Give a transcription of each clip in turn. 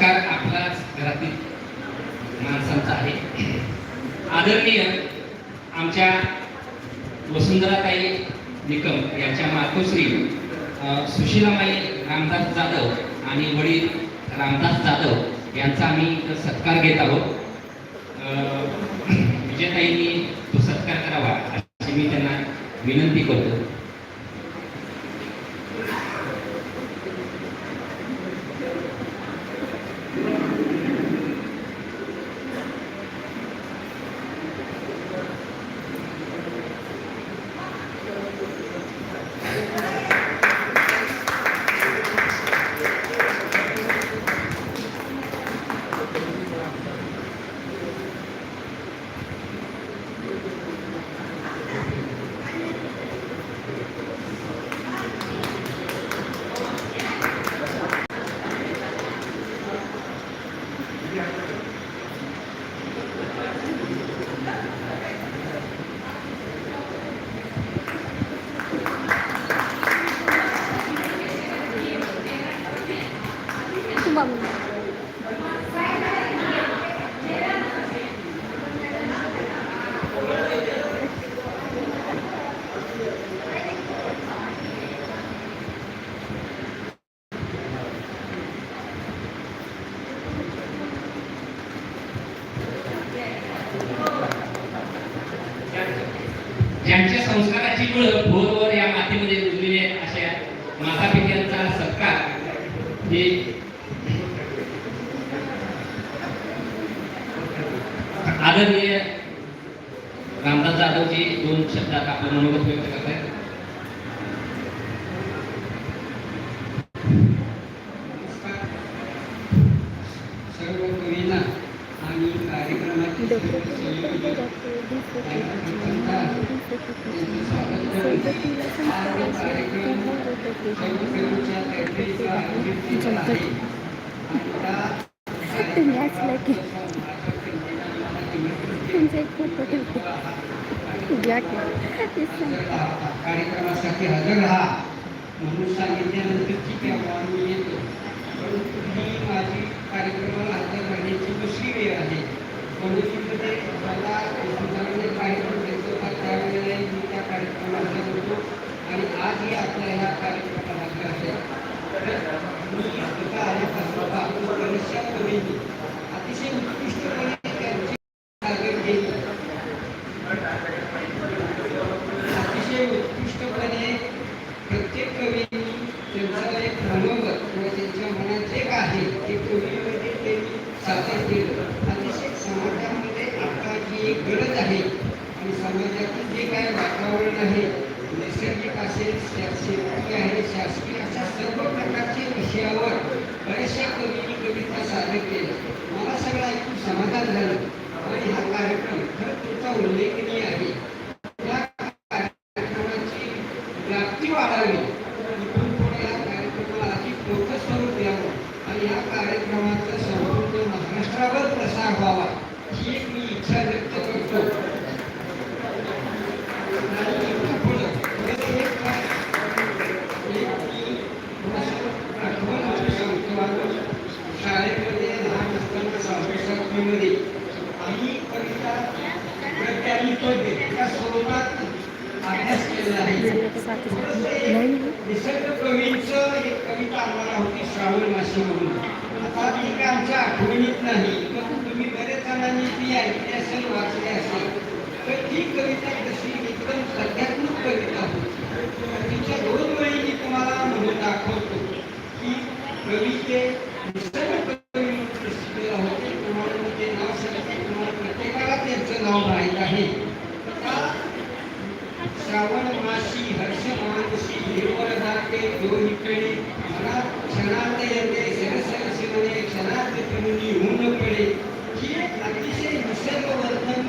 सत्कार आपल्याच घरातील माणसांचा आहे. आदरणीय आमच्या वसुंधराताई निकम यांच्या मातोश्री सुशीलामाई रामदास जाधव आणि वडील रामदास जाधव यांचा आम्ही सत्कार घेत आहोत. विजयताईंनी तो सत्कार करावा अशी मी त्यांना विनंती करतो. ज्यांच्या संस्काराची मुळ भोरवर या मातीमध्ये रुजलेली आहे अशा माता पित्यांचा सत्कार हे आदरणीय रामदास जाधवजी दोन शब्दात आपलं मनोगत व्यक्त करतात आहेत सर्व कवींना आणि कार्यक्रमाचे सर्व संयोजक आणि पत्रकार यांचे स्वागत करून हा जो कार्यक्रम सर्व कवींच्या कैफेचा आयोजित केलेला आहे आणि त्या तुम्ही असलं की तुमचा एक फोटो ठेवतो घ्या की. ते सांग. कार्यक्रमासाठी हजर राहा म्हणून सांगितल्यानंतर ठीक आहे बाबा मी येतो परंतु ही माझी कार्यक्रमाला हजर राहण्याची दुसरी वेळ आहे पणजीमध्ये मला सुधारणे कार्यक्रम द्यायचा होता त्यावेळेला मी त्या कार्यक्रमाला हजर होतो आणि आजही आपल्या ह्या कार्यक्रमाला हजर असेल तर मी स्वतः आल्यापासून पाहतो बऱ्याचशा कवींनी अतिशय उत्कृष्टपणे त्यांची ताकद घेतली अतिशय उत्कृष्टपणे प्रत्येक कवींनी त्यांचं एक मनोगत किंवा त्यांच्या मनात जे काय आहे ते कवीमध्ये त्यांनी सादर केलं अतिशय समाजामध्ये आता जी एक गरज आहे आणि समाजातील जे काय वातावरण आहे नैसर्गिक असेल शासकीय आहे शासकीय अशा सर्व प्रकारच्या विषयावर बऱ्याचशा कवींनी कविता सादर केल्या मला सगळं ऐकून समाधान झालं आणि हा कार्यक्रम खरं तुमचा उल्लेखनीय आहे या कार्यक्रमाची व्याप्ती वाढावी इथून पुढे या कार्यक्रमाला अधिक मोठं स्वरूप द्यावं आणि या कार्यक्रमाचा संपूर्ण महाराष्ट्रावर प्रसार व्हावा ही एक मी इच्छा व्यक्त करतो आणि इथून पुढं पुढे एक काय- एक मी थोडंसं आठवण म्हणून सांगतो आपण शाळेमध्ये लहान असताना सहावी सातवीमध्ये आम्ही कविता गद्य आणि पद्य या स्वरूपात अभ्यास केलेला आहे. निसर्ग कवींचं एक कविता आम्हाला होती श्रावण मासी म्हणून आता ती काय आमच्या आठवणीत नाही पण तुम्ही बरेच जणांनी ती ऐकली असेल वाचली असेल. तर ती कविता तशी एकदम सध्यात्मक कविता होती. तिच्या दोन वेळी मी तुम्हाला म्हणून दाखवतो. की कविते निसर्ग कवी म्हणून प्रसिद्धीला होते तुम्हाला मी ते नाव सांगते तुम्हाला प्रत्येकाला त्यांचं नाव माहीत आहे. श्रावण मासी हर्ष मानसी हिरवळ दाटे दोन्हीकडे मला क्षणात येते सरसर म्हणे क्षणात तुम्ही ऊन पडे. ही एक अतिशय निसर्गवर्धन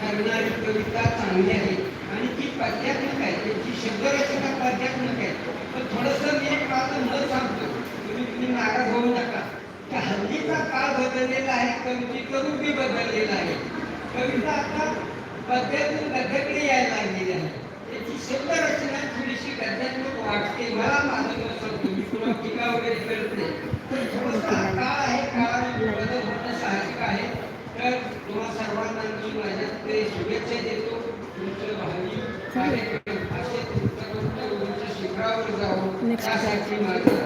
करणारी कविता चांगली आहे. आणि ती पद्यात्मक आहे. त्याची शब्दरचना पद्यात्मक आहे. पण थोडंसं मी एक माझं मत सांगतो. तुम्ही तुम्ही नाराज होऊ नका. तर हल्लीचा काळ बदललेला आहे. कवितेचं रूपी बदललेलं आहे. कविता आता पद्धतून गद्याकडे यायला लागलेली आहे त्याची शब्द रचना थोडीशी गद्यात्मक वाटते मला माझं कसं सांगतो मी तुला टीका वगैरे करते तर काळ आहे. काळाने बदल होणं साहजिक आहे. तर तुम्हा सर्वांना मी माझ्या ते शुभेच्छा देतो. तुमचं भावी कार्यक्रम असे तुमच्या शिखरावर जाऊन त्यासाठी माझं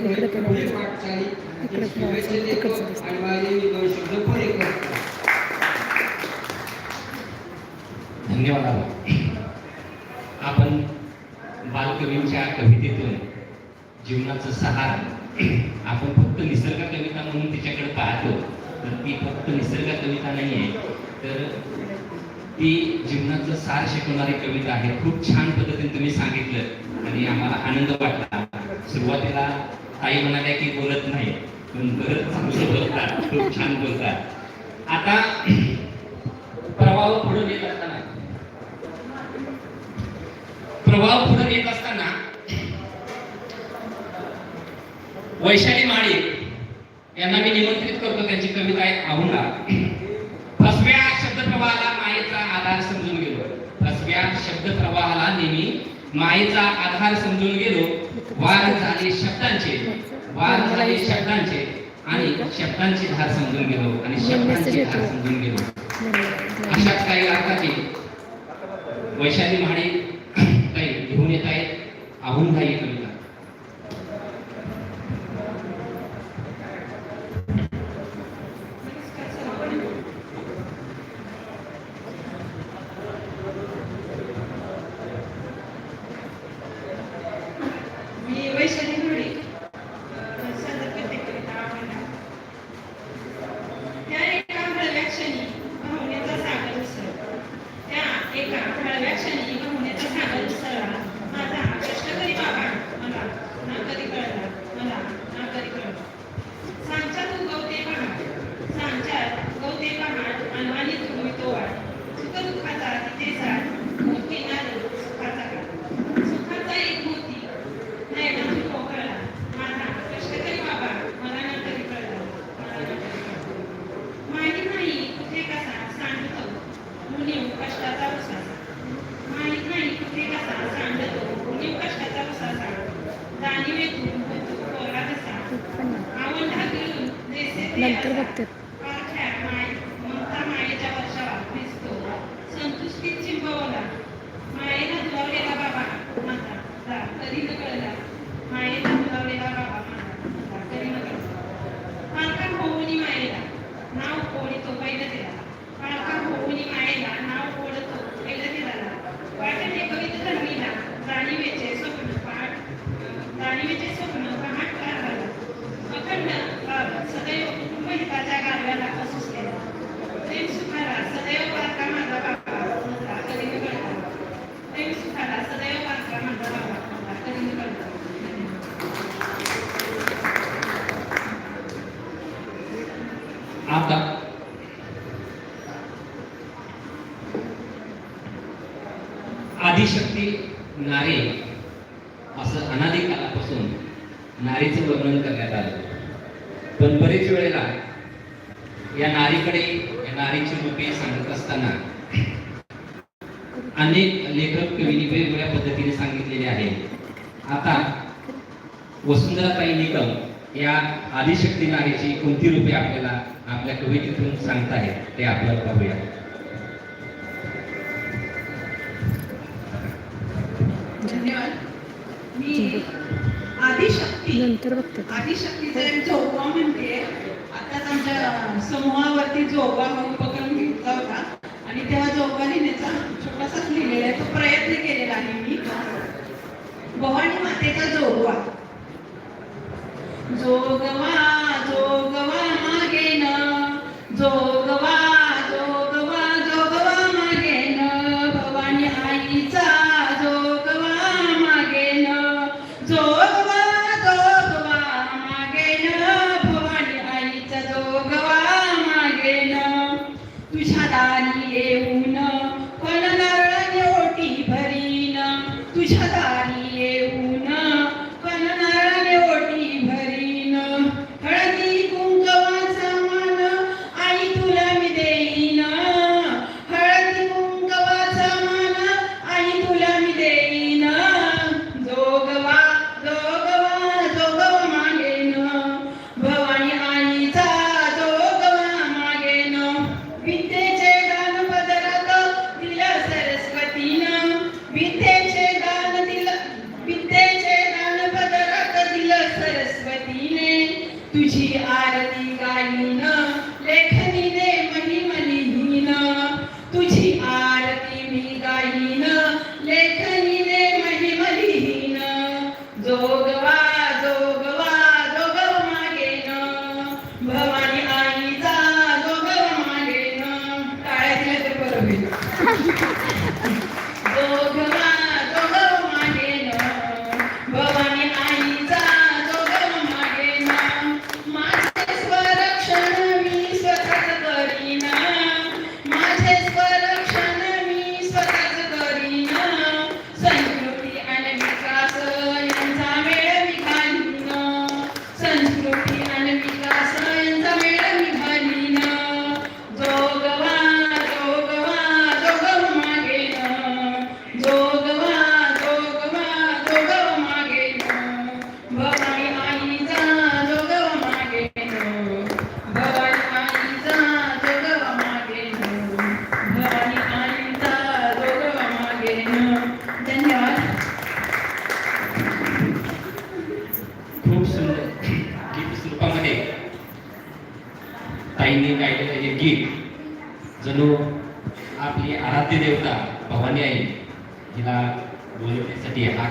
इकडे पण इकडे पण तिकडचं दिसतं. धन्यवाद. आपण बालकवींच्या कवितेतून जीवनाचं सहार आपण फक्त निसर्ग कविता म्हणून तिच्याकडे पाहतो तर ती फक्त निसर्ग कविता नाही आहे तर ती जीवनाचं सार शिकवणारी कविता आहे. खूप छान पद्धतीने तुम्ही सांगितलं आणि आम्हाला आनंद वाटला. सुरुवातीला आई म्हणाल्या की बोलत नाही. पण बरंच चांगलं बोलतात. खूप छान बोलतात. आता प्रवाह पुढे येत असताना. प्रवाह पुढे येत असताना वैशाली माळी यांना मी निमंत्रित करतो. त्यांची कविता आहे आहुला फसव्या शब्दप्रवाहाला मायेचा आधार समजून गेलो फसव्या शब्दप्रवाहाला नेहमी मायेचा आधार समजून गेलो वार झाले शब्दांचे वार झाले शब्दांचे आणि शब्दांची धार समजून गेलो आणि शब्दांची धार समजून गेलो. अशाच काही अर्थाची वैशाली महाडे काही घेऊन येत आहेत आहुन काही कविता मी वैशाली घोडी सादर करते कविता आवडला त्या एका हळव्या क्षणी भावनेचा सागर उसळला त्या एका हळव्या क्षणी भावनेचा सागर उसळला माझा कष्टकरी बाबा मला ना कधी कळला मला ना कधी कळला सांच्यात उगवते पहाड सांच्यात उगवते पहाड अनवाणी तुम्ही तो वाट सुख दुःखाचा तिथे साठ मोठी नारळ सुखाचा काळ सुखाचा एक मोती नयनातून कोकळला माझा कष्टकरी बाबा मला ना कधी कळला मला ना कधी कळला माहीत नाही कुठे कसा सांडतो मुनीव कष्टाचा उसासा माहीत नाही कुठे कसा सांडतो मुनीव कष्टाचा उसासा जाणीवेतून होतो कोरा कसा पण नाही. आवंढा घेऊन देसे ते नंतर बघतात नारीची रूपे सांगत असताना अनेक लेखक कवींनी वेगवेगळ्या पद्धतीने सांगितलेले आहे. आता वसुंधराताई निकम या आदिशक्ती नारीची कोणती रूपे आपल्याला आपल्या कवितेतून सांगताहेत ते आपल्याला पाहूया. धन्यवाद. मी आदिशक्ती आदिशक्तीचा एक जोगवा म्हणते. आमच्या समूहावरती जोगा उपक्रम घेतला होता. आणि तेव्हा जोगवा लिहिण्याचा छोटासाच लिहिलेला आहे तो प्रयत्न केलेला आहे मी. भवानी मातेचा जोगवा. जोगवा जोगवा मागे ना जोग ছাড়া Gucci,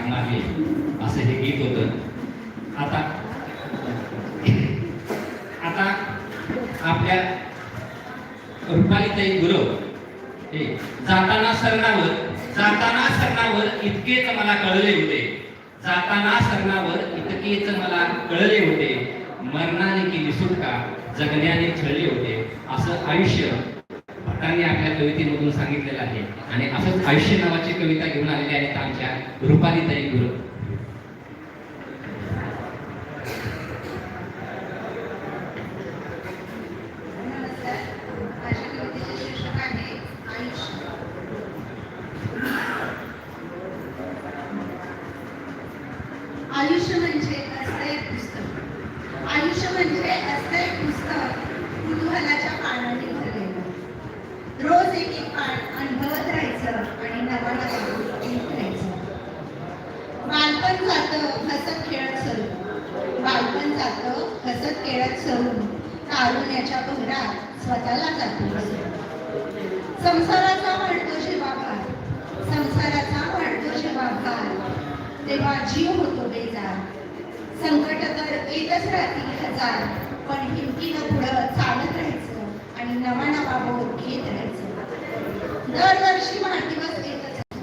बोलवण्यासाठी असं हे गीत होतं. आता आता आपल्या रुपालीताई गुरव हे जाताना सरणावर जाताना सरणावर इतकेच मला कळले होते. जाताना सरणावर इतकेच मला कळले होते. मरणाने केली सुटका जगण्याने छळले होते. असं आयुष्य त्यांनी आपल्या कवितेमधून सांगितलेलं आहे. आणि असंच आयुष्य नावाची कविता घेऊन आलेली आहेत आमच्या रुपालीताई ताई गुरु. आयुष्य आयुष्य म्हणजे असं एक पुस्तक आयुष्य म्हणजे असं एक पुस्तक कुतूहलाच्या पानांनी भरलेलं रोज एक एक पान अनुभवत राहायचं आणि नवा नवा लिहित राहायचं बालपण जातं हसत खेळत सरून बालपण जातं हसत खेळत सरून तारुण्याच्या बहरात स्वतःला जातो विसरून. संसाराचा वाढतो जेव्हा भार संसाराचा वाढतो जेव्हा भार तेव्हा जीव होतो बेजार संकट तर येतच राहतील हजार पण हिमतीनं पुढं चालत राहायचं आणि नवा नवा बोध घेत राहायचं. दरवर्षी वाढदिवस येतच असतो.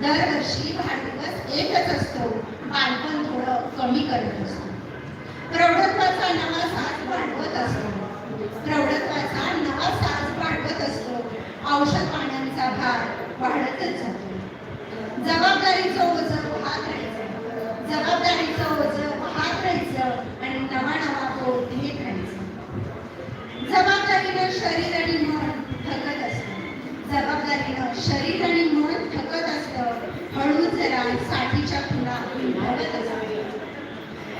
दरवर्षी वाढदिवस येतच असतो. बालपण थोडं कमी करत असतो. प्रौढत्वाचा नवा साज वाढवत असतो. प्रौढत्वाचा नवा साज वाढवत असतो. औषध पाण्याचा भार वाढतच जातो. जबाबदारीचं ओझं वाहत राहील जबाबदारीचं ओझं वाहत राहायचं आणि नवा नवा बोध घेत राहायचं जबाबदारीनं शरीर आणि मन थकत असतं जबाबदारीनं शरीर आणि मन थकत असतं हळू जरा साठीच्या फुला धावत असतं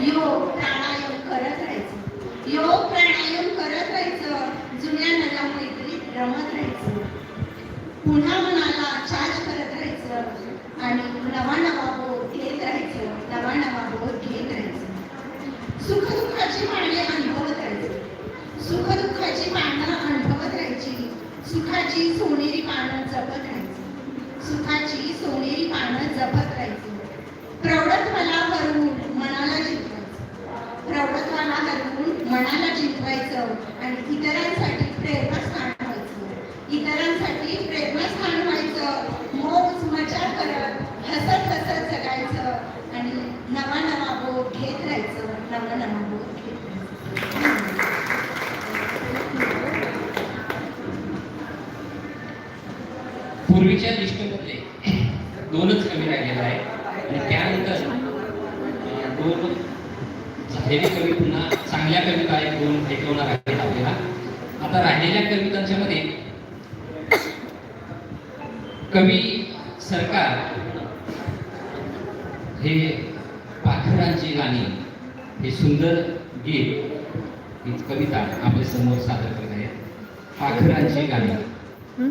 योग प्राणायाम करत राहायचं योग प्राणायाम करत राहायचं जुन्या नव्या मैत्रीत रमत राहायचं पुन्हा मनाला चार्ज करत राहायचं आणि नवा नवा बोध घेत राहायचं नवा नवा बोध घेत राहायचं सुखदुःखाची पाने अनुभवत राहायची. सुखदुःखाची पानं अनुभवत राहायची. सुखाची सोनेरी पानं जपत राहायची. सुखाची सोनेरी पानं जपत राहायची. प्रौढत्वाला हरवून मनाला जिंकवायचं. मला हरवून मनाला जिंकवायचं आणि इतरांसाठी प्रेरणास्थान व्हायचं. इतरांसाठी प्रेरणास्थान व्हायचं. मौज मजा करत हसत हसत जगायचं आणि नवा नवा बोध घेत राहायचं. पूर्वीच्या लिस्टमध्ये दोनच कमी राहिलेला आहे आणि त्यानंतर दोन झालेले कवी पुन्हा चांगल्या कविता आहेत दोन ऐकवणार आहेत आपल्याला. आता राहिलेल्या कवितांच्या मध्ये कवी सरकार हे पाखरांची गाणी हे सुंदर गीत ही कविता आपल्यासमोर सादर करत आहेत. पाखरांची गाणी. हं?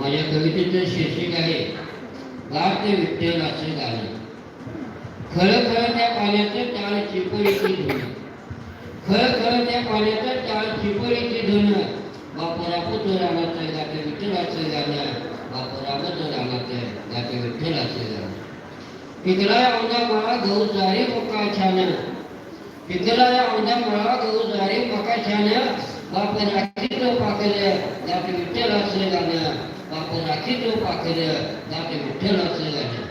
माझ्या कवितेचं शीर्षक आहे गाते विठ्ठलाचे विठ्ठलाचं गाणं बापरापत रानाचं गाते विठ्ठलाचं गाणं पिकला औंधा मळा गहू जारी मका छान। पिकला औंधा मळा गहू जारी मका छान। बाप राखी तो पाकलं गाते विठ्ठलाचं गाणं बाप राखी तो पाकलं गाते विठ्ठलाचं गाणं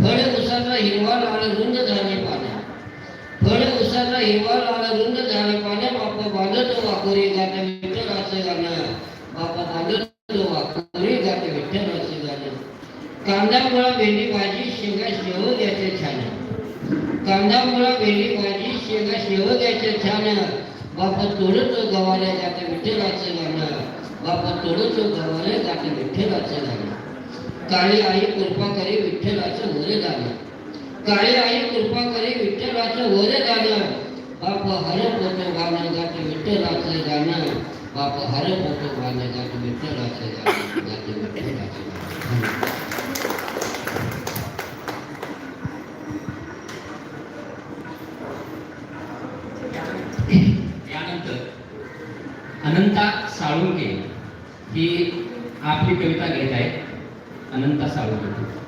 फळ उसाचा हिरवा लाल रुंद झाले पाण्या फळ उसाचा हिरवा लाल रुंद झाले पाण्या बाप बांधत वाकुरी गाते विठ्ठलाचं गाणं बाप बांधत वाकुरी गाते विठ्ठलाचं कांदा मुळा भेंडी भाजी शेंगा शेवग्याचे छान कांदा मुळा भेंडी भाजी शेंगा शेवग्याचे छान. बापा तोडच गव्हाला जाते विठ्ठलाचे गाणं बापा तोडच गव्हाला जाते विठ्ठलाचे गाणं काळी आई कृपा करी विठ्ठलाचं वरे गाणं काळी आई कृपा करी विठ्ठलाचं वरे गाणं बाप हर पोतो गाणं जाते विठ्ठलाचं गाणं बाप हर पोतो गाणं गाते विठ्ठलाचे गाणं गाते विठ्ठलाचे गाणं यानंतर अनंता साळुंके ही आपली कविता घेत आहे अनंता साळुंके.